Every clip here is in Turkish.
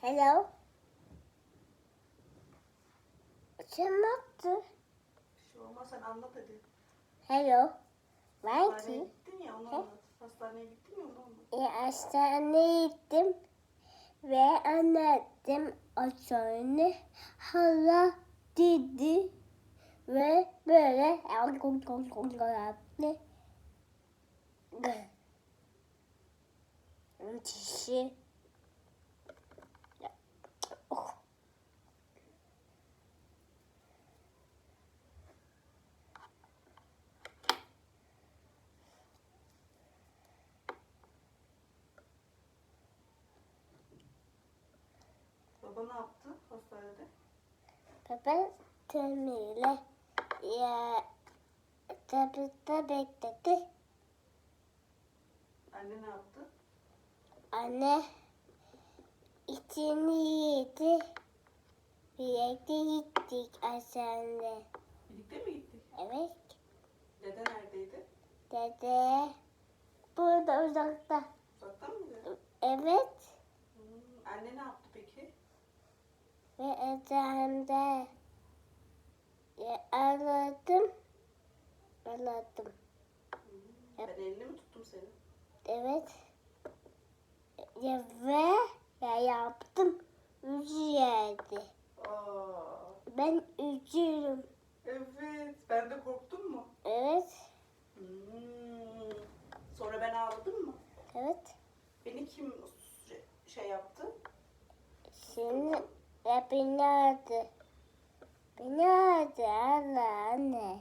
Hello. Sen ne yaptın? Bir şey olmaz sen anlat hadi. Hello. Hastaneye Belki gittin ya onu He? anlat. Hastaneye gittin ya onu anlat. e, hastaneye gittim ve anlattım. O sonra hala dedi ve böyle yaptı. Dişi. Baba ne yaptı hastanede? Baba temiyle ya tabutta bekledi. Anne ne yaptı? Anne içini yedi. Birlikte gittik aşağıya. Birlikte mi gittik? Evet. Dede neredeydi? Dede burada uzakta. Uzaktan mıydı? Evet. Hmm, Anne ne yaptı? Ve aradım. Aradım. Hmm, Ben elini mi tuttum senin? Evet. Ya ve ya yaptım. Aa, Ben üzülürüm. evet. Ben de korktun mu? Evet. Hmm. Sonra ben ağladım mı? Evet. Beni kim şey yaptı? Şimdi ya beni aradı. Beni aradı Allah anne.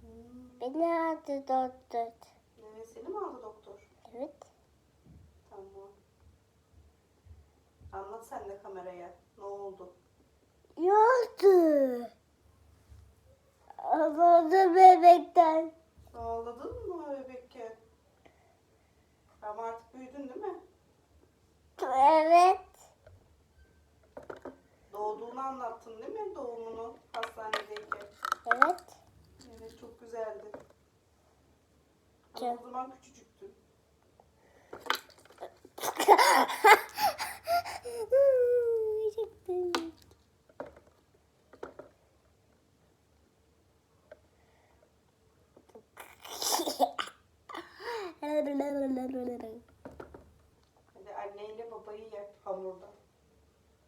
Hmm. Beni aradı doktor. Evet, seni mi aldı doktor? Evet. Tamam. Anlat sen de kameraya. Ne oldu? Yoktu. Ağladı bebekten. Ağladın mı bebekken? Ama artık büyüdün değil mi? Evet. Doğduğunu anlattın değil mi? Doğumunu hastanedeyken. Evet. Evet çok güzeldi. Ama Çok. o zaman küçücüktün. Hadi anneyle babayı yap hamurda.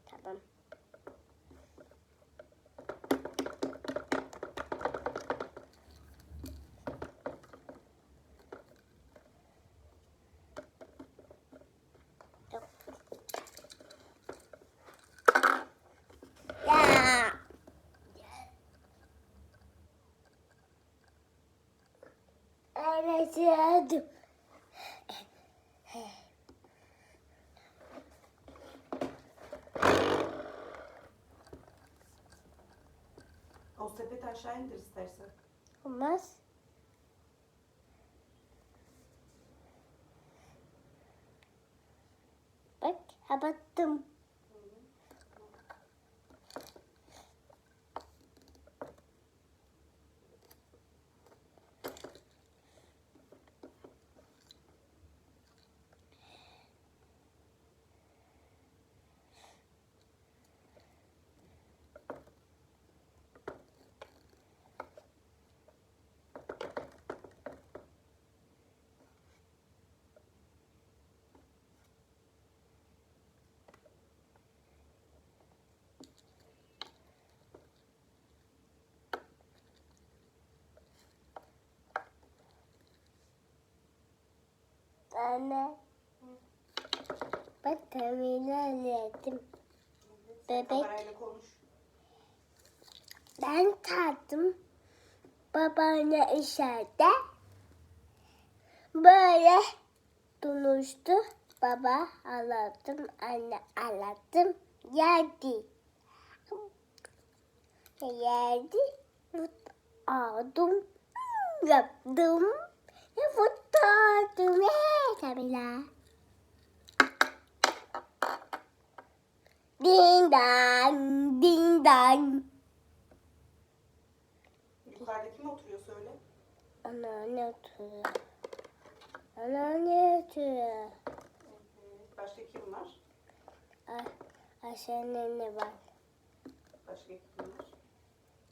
tamam. Yok. Ya. Yedim. O sepeti aşağı indir istersen. Olmaz. Bak, kapattım. Anne. Bak yedim. Sen Bebek. Ben tattım. Babaanne içeride. Böyle durmuştu. Baba aladım, anne aladım. Yerdi. Yerdi. Fut aldım. Yaptım. Fut aldım. Tabiler. Ding dong, ding dong. Yukarıda kim oturuyor söyle. Anneanne oturuyor. Anneanne oturuyor. Evet. Başka kim var? Ay, Ayşe'nin ne var? Başka kim var?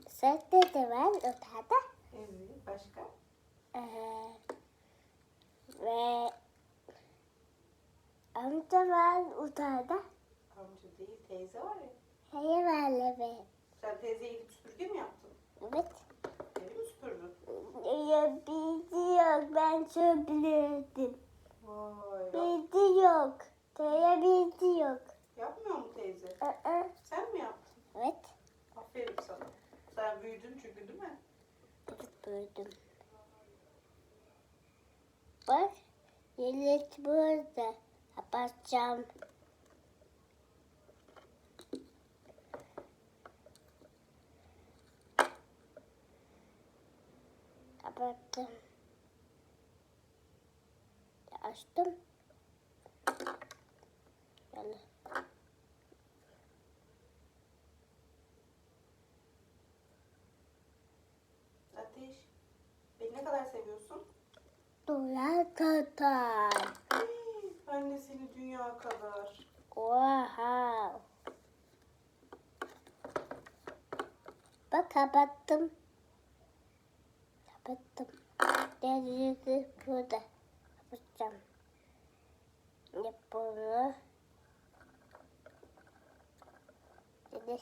Sette de var odada. Evet. Başka? Ee, ve amca var odada. Amca değil teyze var ya. Hayır var ve Sen teyzeye gidip süpürge mi yaptın? evet. Evi mi süpürdün? Ya bildi yok ben söylüyordum. Vay. Bildi yok. Teye bildi yok. yapmıyor mu teyze? Aa, Sen mi yaptın? evet. Aferin sana. Sen büyüdün çünkü değil mi? Evet gördüm. Bak yelek burada. Kapatacağım. Kapattım. Açtım. Yalı. Ateş. Beni ne kadar seviyorsun? Dolar kadar. Seni dünya kadar. Wow. Bak kapattım. Kapattım. Derisi burada. Kapatacağım. Yap bunu. Deniz.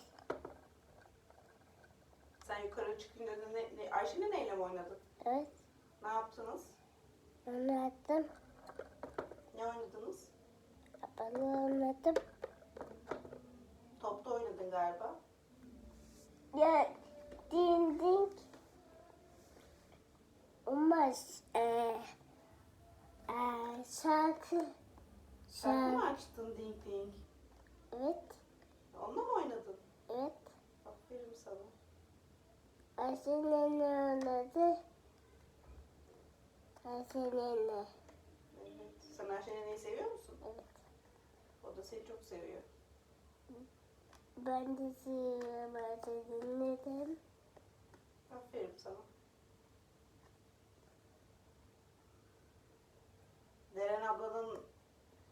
Sen yukarı çıktın dedin. Ne, ne, Ayşe'nin neyle mi oynadın? Evet. Ne yaptınız? Onu attım. Kapanı anlattım. Topta oynadın galiba. Ya dindik. Olmaz. Ee, ee, şarkı. Şarkı mı açtın ding ding? Evet. Onunla mı oynadın? Evet. Aferin sana. Ayşe'nin oynadı? Ayşe'nin? Evet. Sen Ayşe neneyi seviyor musun? Seni çok seviyor. Ben de Ayşe'nin neden? Aferin sana. Deren ablanın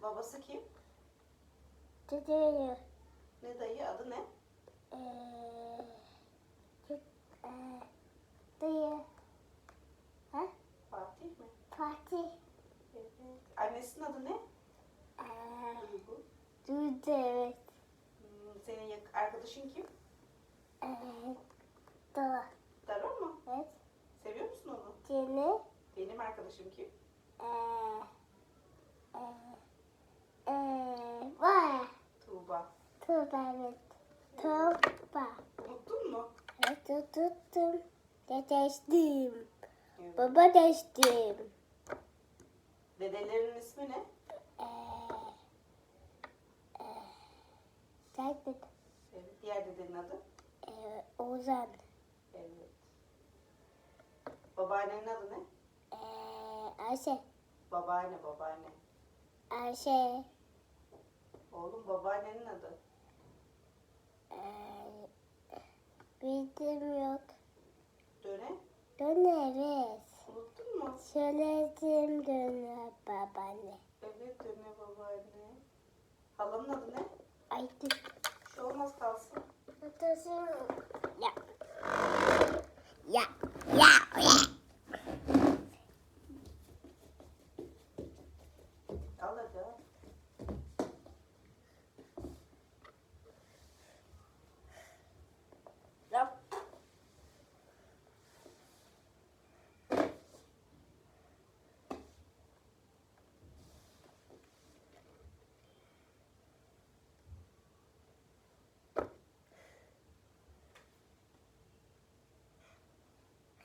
babası kim? Tutuyor. Ne dayı? Adı ne? Ee, ee, dayı. Ha? Fatih mi? Fatih. Evet. Annesinin adı ne? Ee, Duygu. Duydu evet. Hmm, Senin yak- arkadaşın kim? Ee, Doğa. Dara mı? Evet. Seviyor musun onu? Seni. Benim arkadaşım kim? Ee, ee, ee, var. Tuğba. Tuğba evet. Tuğba. Unuttun mu? Evet tuttum. Dedeştim. Evet. Baba deştim. Dedelerin ismi ne? Ee, ee, sen de Evet. Diğer dedenin adı? ee, Ozan. Evet. Babaannenin adı ne? Ee, Ayşe. Babaanne, babaanne. Ayşe. Oğlum babaannenin adı. Ee, bildim yok. Döne. Dön evet. Unuttun mu? Söyledim dön babaanne. Evet döne babaanne. Halanın adı ne? Aydın. Bir şey olmaz kalsın. Otursun. Ya. Ya. Ya. Ya. Al hadi al. Yap.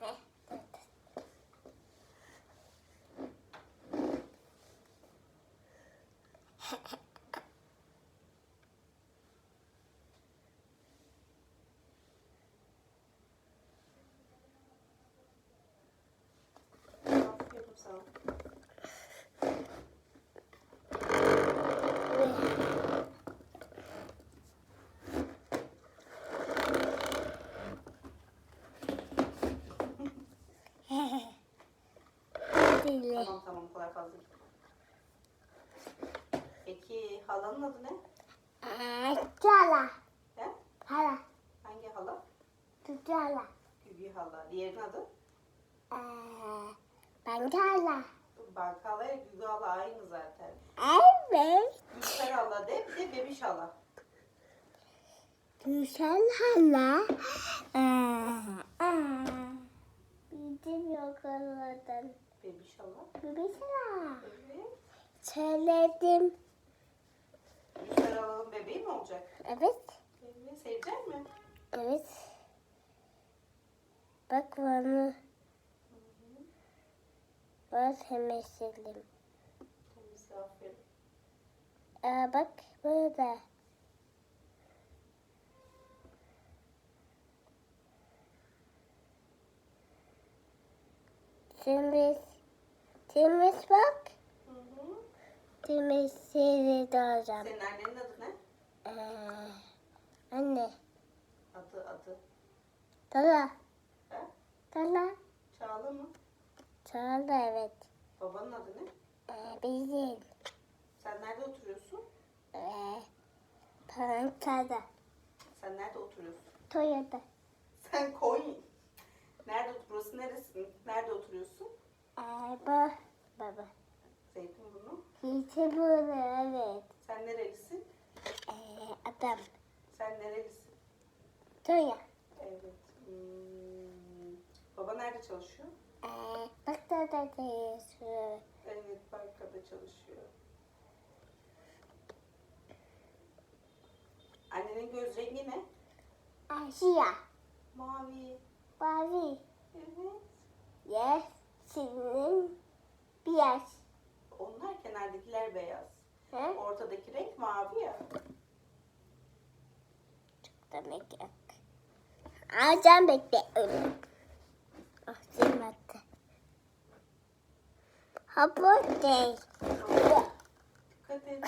Aferin sana. Dile. Tamam tamam bu kadar fazla. Peki halanın adı ne? Aa, Çala. He? Hala. Hangi hala? Çala. Gügü hala. Diğerinin adı? Ee, ben Çala. Bak hala ile Gügü hala aynı zaten. Evet. Gülser hala de bir de bebiş hala. Güzel hala. Ee, aa. Bildim yok Allah'tan. Bebiş hala. Güzel. Evet. Söyledim. Halanın bebeği mi olacak? Evet. Evet. Sevecek mi? Evet. Bak bana. Ben hemen sildim. Temiz aferin. Aa, bak burada. Temiz. Temiz bak. Hı hı. Temiz sildi hocam. Senin annenin adı ne? Ee, anne. Adı adı. Tala. He? Tala. Çağla mı? Çağla evet. Babanın adı ne? Ee, bizim. Sen nerede oturuyorsun? Ee, Parantada. Sen nerede oturuyorsun? Toyota. Sen Konya. Nerede? Burası neresi? Nerede oturuyorsun? Ee, bu. Baba. Zeytinburnu. Burada evet. Sen nerelisin? Ee, adam. Sen nerelisin? Toya. Evet. Hmm. Baba nerede çalışıyor? Ee, bak da da değişiyor. Evet, bankada çalışıyor. Annenin göz rengi ne? Aşıya. Mavi. Mavi. Evet. Yes. Senin beyaz. Onlar kenardakiler beyaz. He? Ortadaki renk mavi ya. Demek yok. Alacağım bekliyorum. Ah, silmedi. Ha bu değil. Dikkat et.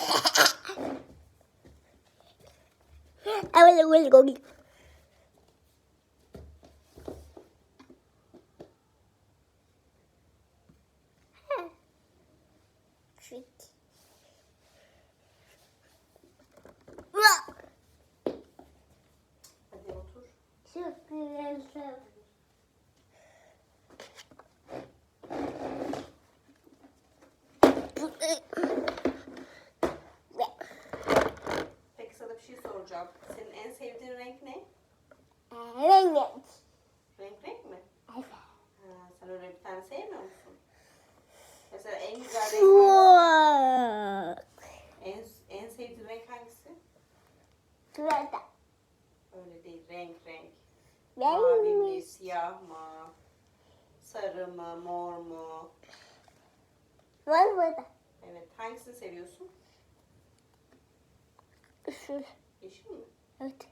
Evet, evet, evet. Patrick. Var burada. Evet. Hangisini seviyorsun? Şu. Yeşil mi? Evet.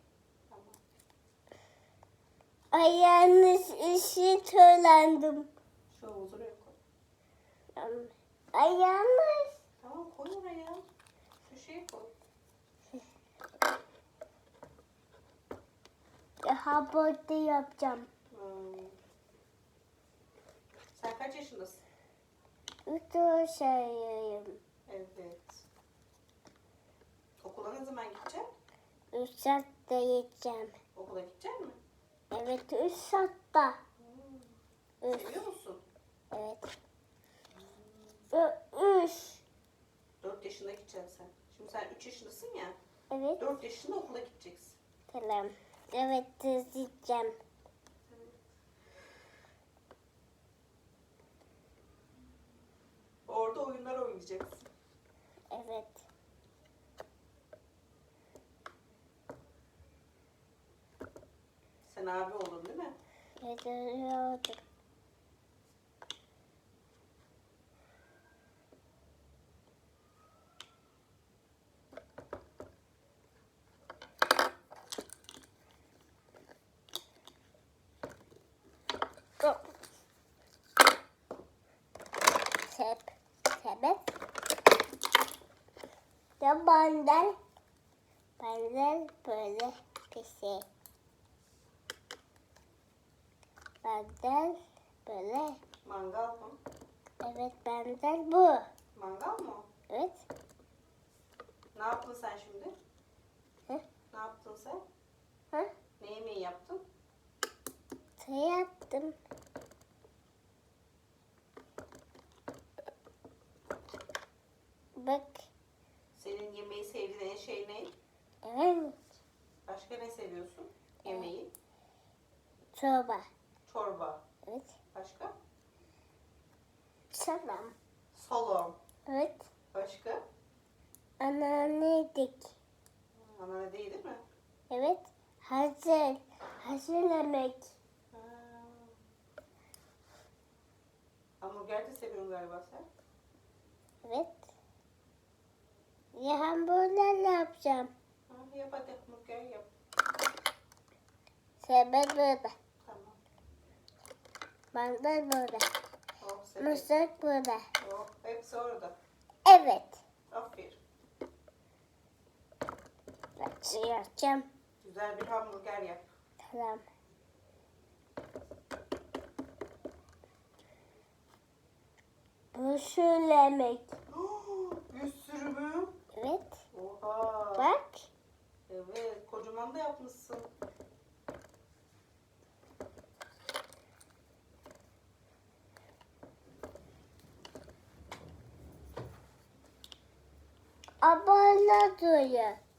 Tamam. Ay yanlış işi söylendim. Şu havuzu oraya koy. Ay yanlış. Tamam koy oraya. Şu şeye koy. Daha burada yapacağım. Hmm. Sen kaç yaşındasın? Sayıyorum. Evet. Okula ne zaman gideceksin? Üç saatte yiyeceğim. Okula gidecek mi? Evet üç saatte. Üç. Seviyor musun? Evet. Ö- Üç. 4 yaşında gideceksin sen. Şimdi sen 3 yaşındasın ya. Evet. 4 yaşında okula gideceksin. Tamam. Evet yiyeceğim. Orada oyunlar oynayacaksın. Evet. Sen abi oldun değil mi? Evet. Sep, sebep. Ya benden, benden böyle bir şey. Benden böyle, Mangal mı? evet benden bu. Mangal mı? Evet, Ne yaptın sen şimdi? yaptın sen? Ha? Ne yemeği yaptın? Şey yaptım. Bak. Senin yemeği sevdiğin şey ne? Evet. Başka ne seviyorsun? Yemeği. Çorba. Çorba. Evet. Başka? Salam. Salam. Evet. Başka? Anneannedik. Ana ne değil değil mi? Evet. Hazır. Hazır yemek. Ha. Hamburger de seviyorsun galiba sen. Evet. Ya hamburgerle yapacağım. Ha, yap hadi hamburger yap. Sebep. Bandar burada. Sepet. Mısır burada. Oh, hepsi orada. Evet. Aferin. Ben yapacağım. Güzel bir hamburger yap. Tamam. Bu şu yemek. bir sürü mü? Evet. Oha. Bak. Evet, kocaman da yapmışsın. Abla duruyor.